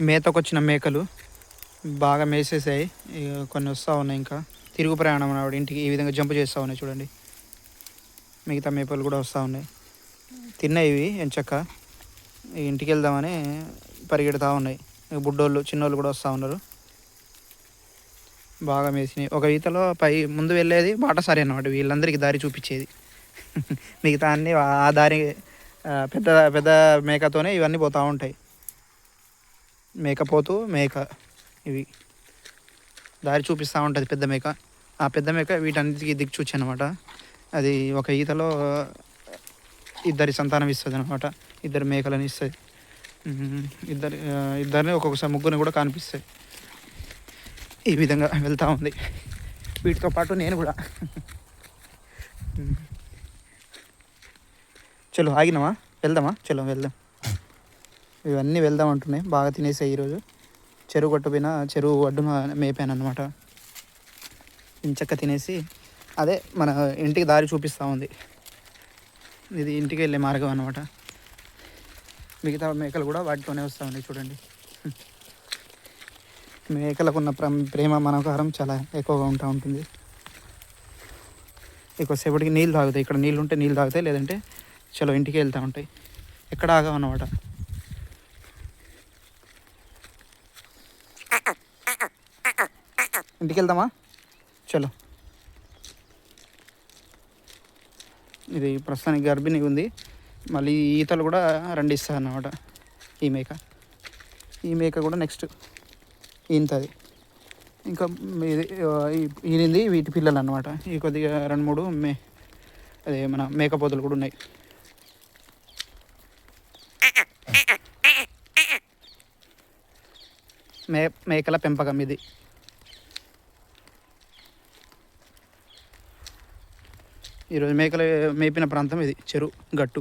మేతకొచ్చిన మేకలు బాగా మేసేసాయి. ఇక కొన్ని వస్తూ ఉన్నాయి ఇంకా. తిరుగు ప్రయాణం ఆవిడ ఇంటికి ఈ విధంగా జంప్ చేస్తూ ఉన్నాయి చూడండి. మిగతా మేకలు కూడా వస్తూ ఉన్నాయి. తిన్నాయి ఇవి ఎంచక్క. ఇంటికి వెళ్దామని పరిగెడతా ఉన్నాయి. బుడ్డోళ్ళు చిన్నోళ్ళు కూడా వస్తూ ఉన్నారు. బాగా మేసినాయి. ఒక ఈతలో పై ముందు వెళ్ళేది బాటసారి అన్నమాట. వీళ్ళందరికీ దారి చూపించేది. మిగతా అన్నీ ఆ దారి పెద్ద పెద్ద మేకతోనే ఇవన్నీ పోతూ ఉంటాయి. మేకపోతు మేక. ఇవి. దారి చూపిస్తూ ఉంటుంది పెద్ద మేక. ఆ పెద్ద మేక వీటన్నిటికీ దిక్చూచి అనమాట అది ఒక ఈతలో ఇద్దరి సంతానం ఇస్తుంది అనమాట ఇద్దరు మేకలను ఇస్తుంది. ఇద్దరు ఇద్దరిని ఒక్కొక్కసారి ముగ్గురిని కూడా కనిపిస్తాయి ఈ విధంగా వెళ్తూ ఉంది. వీటితో పాటు నేను కూడా. చలో ఆగినామా వెళ్దామా? చలో వెళ్దాం. ఇవన్నీ వెళ్దాం అంటున్నాయి. బాగా తినేసాయి ఈరోజు. చెరువు కొట్టుపోయిన చెరువు అడ్డున మేపాను అనమాట ఇంచక్క తినేసి అదే మన ఇంటికి దారి చూపిస్తూ ఉంది. ఇది ఇంటికి వెళ్ళే మార్గం అనమాట మిగతా మేకలు కూడా వాటితోనే వస్తూ ఉన్నాయి చూడండి. మేకలకు ఉన్న ప్ర- ప్రేమ మనోకారం చాలా ఎక్కువగా ఉంటా ఉంటుంది. ఎక్కువసేపటికి నీళ్ళు తాగుతాయి. ఇక్కడ నీళ్ళు ఉంటే నీళ్ళు తాగుతాయి లేదంటే చలో ఇంటికి వెళ్తూ ఉంటాయి. ఎక్కడ ఆగవు అన్నమాట ఇంటికి వెళ్దామా చలో. ఇది ప్రస్తుతానికి గర్భిణి ఉంది. మళ్ళీ ఈతలు కూడా రెండిస్తుంది అన్నమాట ఈ మేక. ఈ మేక కూడా నెక్స్ట్ ఈంతది. ఇంకా ఇది ఈనింది వీటి పిల్లలు అన్నమాట ఈ కొద్దిగా రెండు మూడు మే అదే మన మేకపోతులు కూడా ఉన్నాయి. మే మేకల పెంపకం ఇది. ఈరోజు మేకలు మేపిన ప్రాంతం ఇది చెరువు గట్టు.